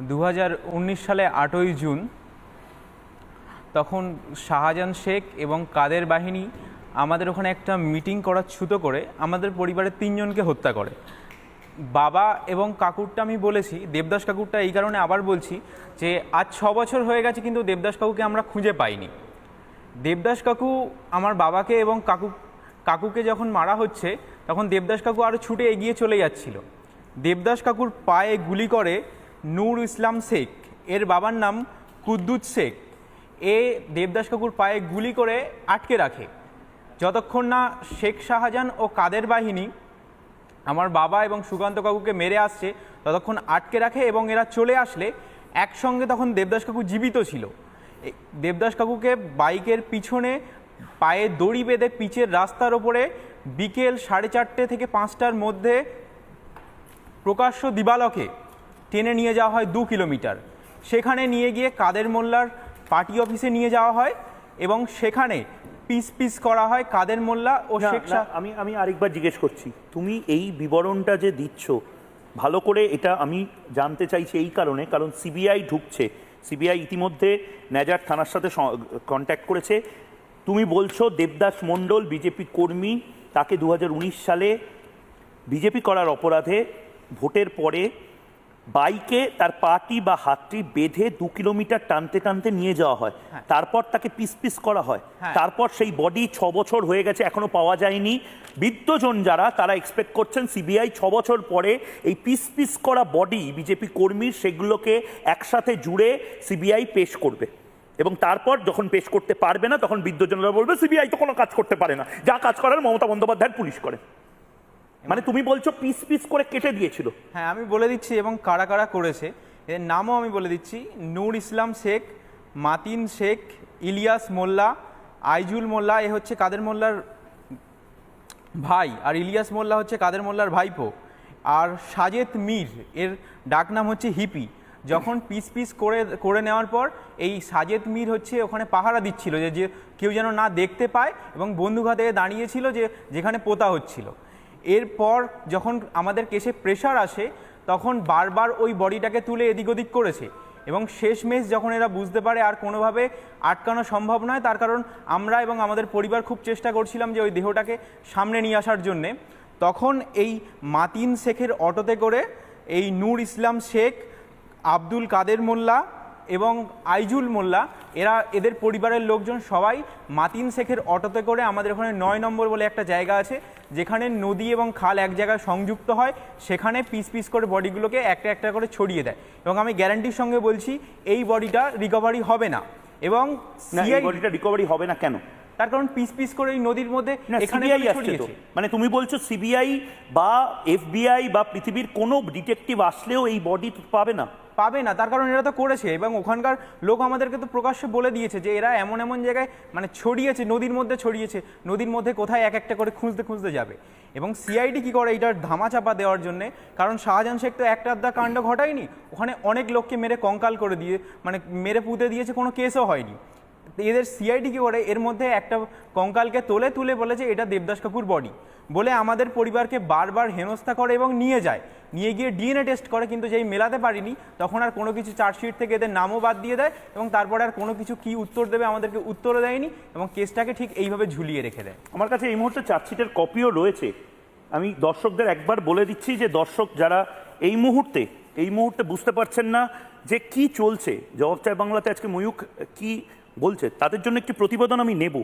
দু হাজার উনিশ সালে আটই জুন তখন শাহজাহান শেখ এবং কাদের বাহিনী আমাদের ওখানে একটা মিটিং করার ছুতো করে আমাদের পরিবারের তিনজনকে হত্যা করে। বাবা এবং কাকুরটা আমি বলেছি, দেবদাস কাকুরটা এই কারণে আবার বলছি যে, আজ ছ বছর হয়ে গেছে কিন্তু দেবদাস কাকুকে আমরা খুঁজে পাইনি। দেবদাস কাকু আমার বাবাকে এবং কাকু, কাকুকে যখন মারা হচ্ছে, তখন দেবদাস কাকু আরও ছুটে এগিয়ে চলে যাচ্ছিল। দেবদাস কাকুর পায়ে গুলি করে নূর ইসলাম শেখ। এর বাবার নাম কুদ্দুত শেখ। এ দেবদাস কাকুর পায়ে গুলি করে আটকে রাখে। যতক্ষণ না শেখ শাহজাহান ও কাদের বাহিনী আমার বাবা এবং সুকান্ত কাকুকে মেরে আসছে, ততক্ষণ আটকে রাখে এবং এরা চলে আসলে একসঙ্গে তখন দেবদাস কাকু জীবিত ছিল। দেবদাস কাকুকে বাইকের পিছনে পায়ে দড়ি বেঁধে পিচের রাস্তার ওপরে বিকেল সাড়ে চারটে থেকে পাঁচটার মধ্যে প্রকাশ্য দিবালকে টেনে নিয়ে যাওয়া হয় দু কিলোমিটার। সেখানে নিয়ে গিয়ে কাদের মোল্লার পার্টি অফিসে নিয়ে যাওয়া হয় এবং সেখানে পিস পিস করা হয় কাদের মোল্লা ও শেখ আমি আমি আরেকবার জিজ্ঞেস করছি তুমি এই বিবরণটা যে দিচ্ছ ভালো করে এটা আমি জানতে চাইছি এই কারণে কারণ সিবিআই ঢুকছে সিবিআই ইতিমধ্যে নেজার থানার সাথে কন্ট্যাক্ট করেছে। তুমি বলছো দেবদাস মণ্ডল বিজেপি কর্মী তাকে দু হাজার উনিশ সালে বিজেপি করার অপরাধে ভোটের পরে বাইকে তার পাটি বা হাতটি বেঁধে দু কিলোমিটার টানতে টানতে নিয়ে যাওয়া হয়। তারপর তাকে পিস পিস করা হয়। হ্যাঁ। তারপর সেই বডি ছ বছর হয়ে গেছে এখনও পাওয়া যায়নি। বিদ্যজন যারা তারা এক্সপেক্ট করছেন সিবিআই ছ বছর পরে এই পিস পিস করা বডি বিজেপি কর্মীর সেগুলোকে একসাথে জুড়ে সিবিআই পেশ করবে। এবং তারপর যখন পেশ করতে পারবে না তখন বিদ্যজনরা বলবে সিবিআই তো কোনো কাজ করতে পারে না। যা কাজ করার মমতা বন্দ্যোপাধ্যায়ের পুলিশ করে। মানে তুমি বলছো পিস পিস করে কেটে দিয়েছিল। হ্যাঁ আমি বলে দিচ্ছি এবং কারা কারা করেছে, এর নামও আমি বলে দিচ্ছি। নূর ইসলাম শেখ, মাতিন শেখ, ইলিয়াস মোল্লা, আইজুল মোল্লা, এ হচ্ছে কাদের মোল্লার ভাই, আর ইলিয়াস মোল্লা হচ্ছে কাদের মোল্লার ভাইপো। আর সাজেদ মীর, এর ডাকনাম হচ্ছে হিপি। যখন পিস পিস করে করে নেওয়ার পর, এই সাজেদ মীর হচ্ছে ওখানে পাহারা দিচ্ছিল যে কেউ যেন না দেখতে পায় এবং বন্দুক হাতে দাঁড়িয়েছিল যে, যেখানে পোতা হচ্ছিল। এরপর যখন আমাদের কেসে প্রেশার আসে, তখন বারবার ওই বডিটাকে তুলে এদিক ওদিক করেছে। এবং শেষমেশ যখন এরা বুঝতে পারে আর কোনোভাবে আটকানো সম্ভব নয়, তার কারণ আমরা এবং আমাদের পরিবার খুব চেষ্টা করছিলাম যে ওই দেহটাকে সামনে নিয়ে আসার জন্যে, তখন এই মাতিন শেখের অটোতে করে এই নূর ইসলাম শেখ, আব্দুল কাদের মোল্লা এবং আইজুল মোল্লা এরা এদের পরিবারের লোকজন সবাই মাতিন শেখের অটোতে করে আমাদের ওখানে নয় নম্বর বলে একটা জায়গা আছে যেখানে নদী এবং খাল এক জায়গায় সংযুক্ত হয় সেখানে পিস পিস করে বডিগুলোকে একটা একটা করে ছড়িয়ে দেয়। এবং আমি গ্যারান্টির সঙ্গে বলছি এই বডিটা রিকভারি হবে না। এবং বডিটা রিকভারি হবে না কেন? তার কারণ পিস পিস করে এই নদীর মধ্যে এখানে সিবিআই করে আসছে তো। মানে তুমি বলছো সিবিআই বা এফবিআই বা পৃথিবীর কোনো ডিটেকটিভ আসলেও এই বডি পাবে না? পাবে না তার কারণ এরা তো করেছে এবং ওখানকার লোক আমাদেরকে তো প্রকাশ্যে বলে দিয়েছে যে এরা এমন এমন জায়গায় মানে ছড়িয়েছে নদীর মধ্যে ছড়িয়েছে নদীর মধ্যে কোথায় এক একটা করে খুঁজতে খুঁজতে যাবে। এবং সিআইডি কি করে এইটার ধামাচাপা দেওয়ার জন্য? কারণ শাহজাহান শেখ তো একটা আধা কাণ্ড ঘটায়নি ওখানে অনেক লোককে মেরে কঙ্কাল করে দিয়ে মানে মেরে পুঁতে দিয়েছে কোনো কেসও হয়নি। এদের সিআইডি কি করে? এর মধ্যে একটা কঙ্কালকে তোলে তুলে বলে যে এটা দেবদাস কাকুর বডি বলে আমাদের পরিবারকে বারবার হেনস্থা করে এবং নিয়ে যায়। নিয়ে গিয়ে ডিএনএ টেস্ট করে, কিন্তু যেই মেলাতে পারিনি, তখন আর কোনো কিছু চার্জশিট থেকে এদের নামও বাদ দিয়ে দেয় এবং তারপরে আর কোনো কিছু কি উত্তর দেবে আমাদেরকে উত্তরও দেয়নি এবং কেসটাকে ঠিক এইভাবে ঝুলিয়ে রেখে দেয়। আমার কাছে এই মুহূর্তে চার্জশিটের কপিও রয়েছে। আমি দর্শকদের একবার বলে দিচ্ছি যে দর্শক যারা এই মুহূর্তে এই মুহূর্তে বুঝতে পারছেন না যে কি চলছে। জবাব চায় বাংলাতে আজকে ময়ূক কি বলছে তাদের জন্য একটি প্রতিবেদন আমি নেব।